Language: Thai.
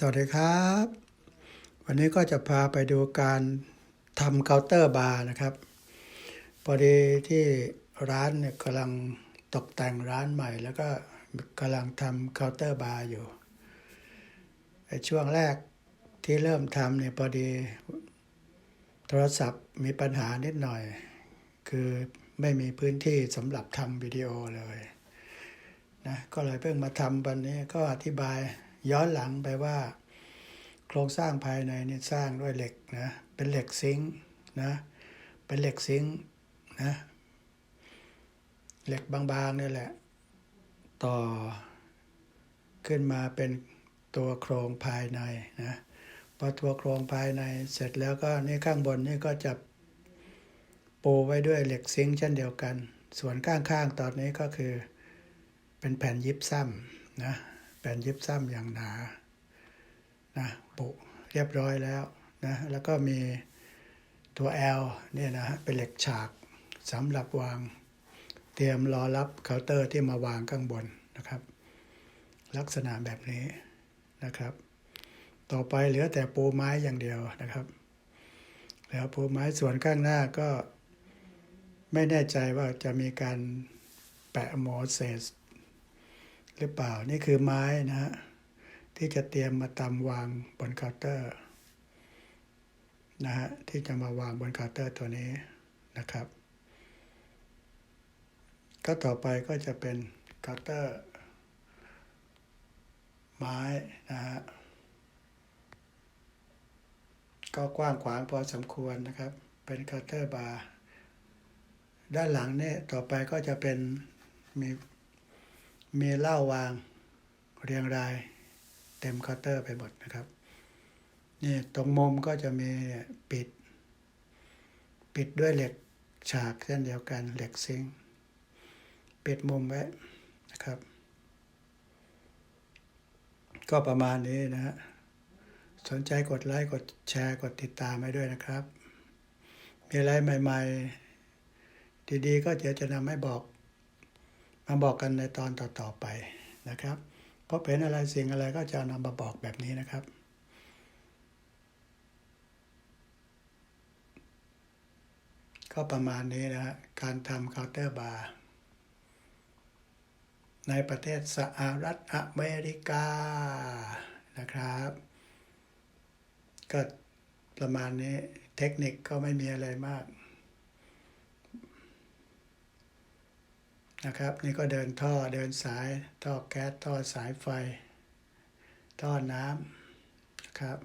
สวัสดีครับ วันนี้ก็จะพาไปดูการทำเคาน์เตอร์บาร์นะครับพอดีที่ร้านเนี่ยกำลังตกแต่งร้านใหม่ แล้วก็กำลังทำเคาน์เตอร์บาร์อยู่ไอ้ช่วงแรกที่เริ่มทำเนี่ยพอดีโทรศัพท์มีปัญหานิดหน่อย คือไม่มีพื้นที่สำหรับทำวิดีโอเลยนะก็เลยเพิ่งมาทำวันนี้ก็อธิบาย ย้อนหลังไปว่า โครงสร้างภายในนี่สร้างด้วยเหล็กนะเป็นเหล็กซิงค์นะเป็นเหล็กซิงค์นะเหล็กบางๆนี่แหละ ต่อขึ้นมาเป็นตัวโครงภายในนะพอตัวโครงภายในเสร็จแล้วก็นี่ข้างบนนี่ก็จะปูไว้ด้วยเหล็กซิงค์เช่นเดียวกัน ส่วนข้างๆตอนนี้ก็คือเป็นแผ่นยิบซ้ำนะ ผ่นยิบซ้ำอย่างหนานะปุเรียบร้อยแล้วนะแล้วก็มีตัว L เนี่ยนะฮะเป็นเหล็กฉากสำหรับวาง เตรียมรอรับเคาน์เตอร์ที่มาวางข้างบนนะครับ ลักษณะแบบนี้นะครับ ต่อไปเหลือแต่ปูไม้อย่างเดียวนะครับ แล้วปูไม้ส่วนข้างหน้าก็ไม่แน่ใจว่าจะมีการแปะโมเสส หรือเปล่านี่คือไม้นะฮะที่จะเตรียมมาตำวางบนเคาน์เตอร์นะฮะที่จะมาวางบนเคาน์เตอร์ตัวนี้นะครับ ก็ต่อไปก็จะเป็นเคาน์เตอร์ไม้นะฮะก็กว้างขวางพอสมควรนะครับ เป็นเคาน์เตอร์บาร์ด้านหลังเนี่ยต่อไปก็จะเป็นมี มีเหล้าวางเรียงราย เต็มเคาน์เตอร์ไปหมดนะครับ นี่ตรงมุมก็จะมีปิด ปิดด้วยเหล็กฉากเช่นเดียวกันเหล็กซิงปิดมุมไว้นะครับ ก็ประมาณนี้นะฮะสนใจกดไลค์กดแชร์กดติดตามให้ด้วยนะครับ มีอะไรใหม่ ๆ ดีๆ ก็เดี๋ยวจะนำให้บอก มาบอกกันในตอนต่อๆไปนะครับเพราะเป็นอะไรสิ่งอะไรก็จะนำมาบอกแบบนี้นะครับ ก็ประมาณนี้นะฮะการทำเคาน์เตอร์บาร์ในประเทศสหรัฐอเมริกานะครับ ก็ประมาณนี้เทคนิคก็ไม่มีอะไรมาก นะครับ นี่ก็เดินท่อเดินสายท่อแก๊สท่อสายไฟ ท่อน้ำนะครับ